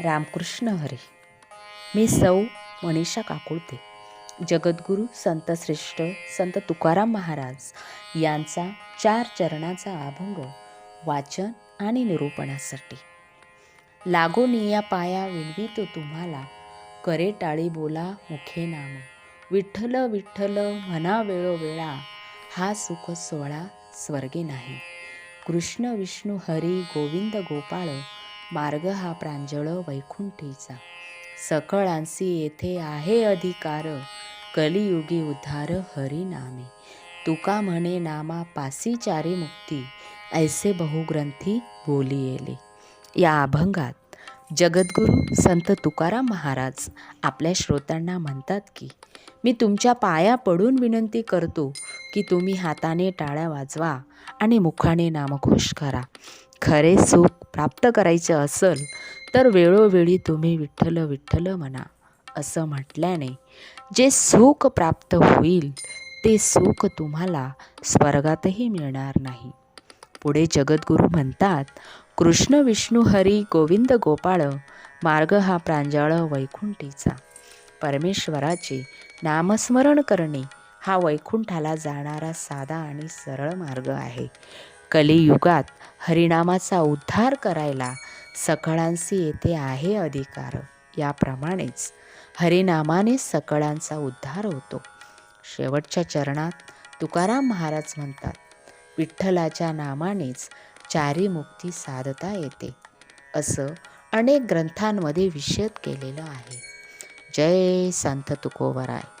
रामकृष्ण हरी. मी सौ मनीषा काकुळते. जगद्गुरू संत श्रेष्ठ संत तुकाराम महाराज यांचा चार चरणाचा अभंग वाचन आणि निरूपणासाठी. लागोनिया पाया विणवितो तुम्हाला करे टाळी बोला मुखे नाम. विठ्ठल विठ्ठल म्हणा वेळोवेळा हा सुख सोहळा स्वर्गे नाही. कृष्ण विष्णू हरी गोविंद गोपाळ मार्ग हा प्रांजळ वैकुंठीचा. सकळांसी येथे आहे अधिकार. कलियुगी उद्धार हरी नामे तुका म्हणे नामा पासी चारी मुक्ती. ऐसे बहुग्रंथी बोली येले या अभंगात जगद्गुरू संत तुकाराम महाराज आपल्या श्रोत्यांना म्हणतात की मी तुमच्या पाया पडून विनंती करतो की तुम्ही हाताने टाळ्या वाजवा आणि मुखाने नामघोष करा. खरे सुख प्राप्त करायचे असेल तर वेळोवेळी तुम्ही विठ्ठल विठ्ठल म्हणा असं म्हटल्याने जे सुख प्राप्त होईल ते सुख तुम्हाला स्वर्गातही मिळणार नाही. पुढे जगद्गुरू म्हणतात कृष्ण विष्णू हरी गोविंद गोपाळ मार्ग हा प्रांजळ वैकुंठीचा. परमेश्वराचे नामस्मरण करणे हा वैकुंठाला जाणारा साधा आणि सरळ मार्ग आहे. कलियुगात हरिनामाचा उद्धार करायला सकळांशी येथे आहे अधिकार. याप्रमाणेच हरिनामाने सकळांचा उद्धार होतो. शेवटच्या चरणात तुकाराम महाराज म्हणतात विठ्ठलाच्या नामानेच चारी मुक्ती साधता येते. असं अनेक ग्रंथांमध्ये विषद केलेलं आहे. जय संत तुकोबराय.